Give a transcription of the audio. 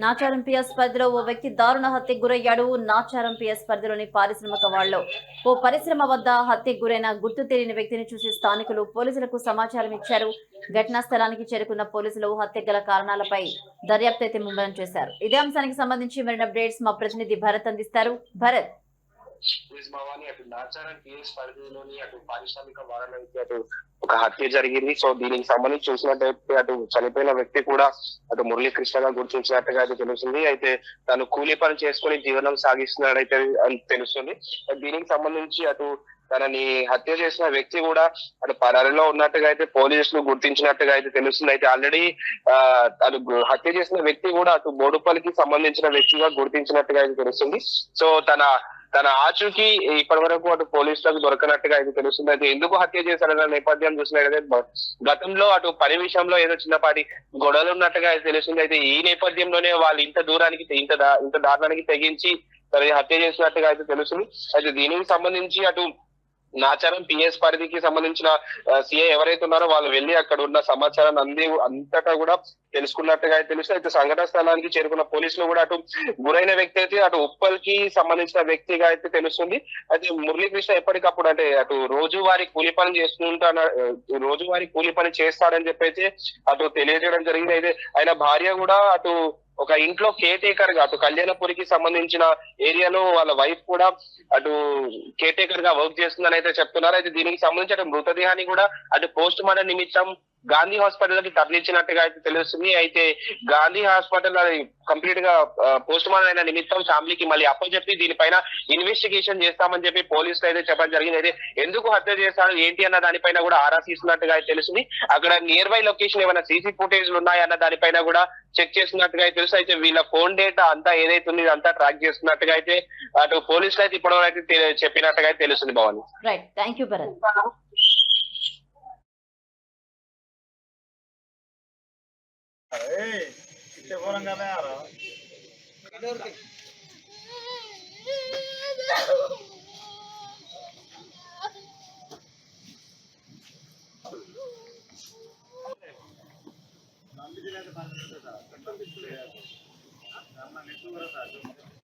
Nacharam PS పరిధిలో ఓ వ్యక్తి దారుణ హత్యకు గురయ్యాడు. నాచారం పిఎస్ పరిధిలోని పారిశ్రామిక వాళ్ళలో ఓ పరిశ్రమ వద్ద హత్యకు గురైన గుర్తు తెలియని వ్యక్తిని చూసి స్థానికులు పోలీసులకు సమాచారం ఇచ్చారు. ఘటనా స్థలానికి చేరుకున్న పోలీసులు హత్య గల కారణాలపై దర్యాప్తు అయితే ముమ్మరం చేశారు. ఇదే అంశానికి సంబంధించి మరిన్ని అప్డేట్స్ మా ప్రతినిధి భరత్ అందిస్తారు. భరత్. భవాని అటు నాచారం పిఎస్ పరిధిలోని అటు పారిశ్రామిక వాడలో అయితే అటు ఒక హత్య జరిగింది. సో దీనికి సంబంధించి చూసినట్టయితే అటు చనిపోయిన వ్యక్తి కూడా అటు మురళీకృష్ణగా గుర్తించినట్టుగా అయితే తెలుస్తుంది. అయితే తను కూలీ పని చేసుకుని జీవనం సాగిస్తున్నాడైతే అని తెలుస్తుంది. దీనికి సంబంధించి అటు తనని హత్య చేసిన వ్యక్తి కూడా అటు పరారిలో ఉన్నట్టుగా అయితే పోలీసులు గుర్తించినట్టుగా అయితే తెలుస్తుంది. అయితే ఆల్రెడీ ఆ తను హత్య చేసిన వ్యక్తి కూడా అటు బోడుపల్లికి సంబంధించిన వ్యక్తిగా గుర్తించినట్టుగా అయితే తెలుస్తుంది. సో తన తన ఆచూకీ ఇప్పటి వరకు అటు పోలీసులకు దొరకనట్టుగా అయితే తెలుస్తుంది. అయితే ఎందుకు హత్య చేశారన్న నేపథ్యం చూసినట్లయితే గతంలో అటు పని విషయంలో ఏదో చిన్నపాటి గొడవలు ఉన్నట్టుగా అయితే తెలుస్తుంది. అయితే ఈ నేపథ్యంలోనే వాళ్ళు ఇంత దూరానికి ఇంత దా- ఇంత దారుణానికి తెగించి తనని హత్య చేసినట్టుగా అయితే తెలుస్తుంది. అయితే దీనికి సంబంధించి అటు నాచారం పిఎస్ పరిధికి సంబంధించిన సిఐ ఎవరైతే ఉన్నారో వాళ్ళు వెళ్ళి అక్కడ ఉన్న సమాచారాన్ని అంది అంతటా కూడా తెలుసుకున్నట్టుగా అయితే తెలుసు అయితే సంఘటన స్థలానికి చేరుకున్న పోలీసులు కూడా అటు గురైన వ్యక్తి అయితే అటు ఉప్పల్కి సంబంధించిన వ్యక్తిగా అయితే తెలుస్తుంది. అయితే మురళీకృష్ణ ఎప్పటికప్పుడు అంటే అటు రోజువారీ కూలి పని చేసుకుంటా రోజువారీ కూలి పని చేస్తాడని చెప్పి అయితే అటు తెలియజేయడం జరిగింది. అయితే ఆయన భార్య కూడా అటు ఒక ఇంట్లో కేర్ టేకర్గా అటు కళ్యాణపురికి సంబంధించిన ఏరియాలో వాళ్ళ వైఫ్ కూడా అటు కేర్ టేకర్గా వర్క్ చేస్తుందని అయితే చెప్తున్నారు. అయితే దీనికి సంబంధించి అటు మృతదేహాన్ని కూడా అటు పోస్ట్ మార్టం నిమిత్తం గాంధీ హాస్పిటల్కి తరలించినట్టుగా అయితే తెలుస్తుంది. అయితే గాంధీ హాస్పిటల్ అది కంప్లీట్గా పోస్ట్ మార్టం అయిన నిమిత్తం ఫ్యామిలీకి మళ్ళీ అప్పచెప్పి దీనిపైన ఇన్వెస్టిగేషన్ చేస్తామని చెప్పి పోలీసులు అయితే చెప్పడం జరిగింది. అయితే ఎందుకు హత్య చేశాడు ఏంటి అన్న దానిపైన కూడా ఆరా తీస్తున్నట్టుగా అయితే తెలుస్తుంది. అక్కడ నియర్ బై లొకేషన్ ఏమైనా సీసీ ఫుటేజ్ ఉన్నాయన్న దానిపైన కూడా చెక్ చేస్తున్నట్టుగా అయితే తెలుసు అయితే వీళ్ళ ఫోన్ డేటా అంతా ఏదైతే ఉంది అంతా ట్రాక్ చేస్తున్నట్టుగా అయితే అటు పోలీసులు అయితే ఇప్పటివరకు అయితే చెప్పినట్టుగా అయితే తెలుస్తుంది Bhavan. Right thank you Bharat ఏయ్, ఇట్టే నెట్టు కూడా సార్.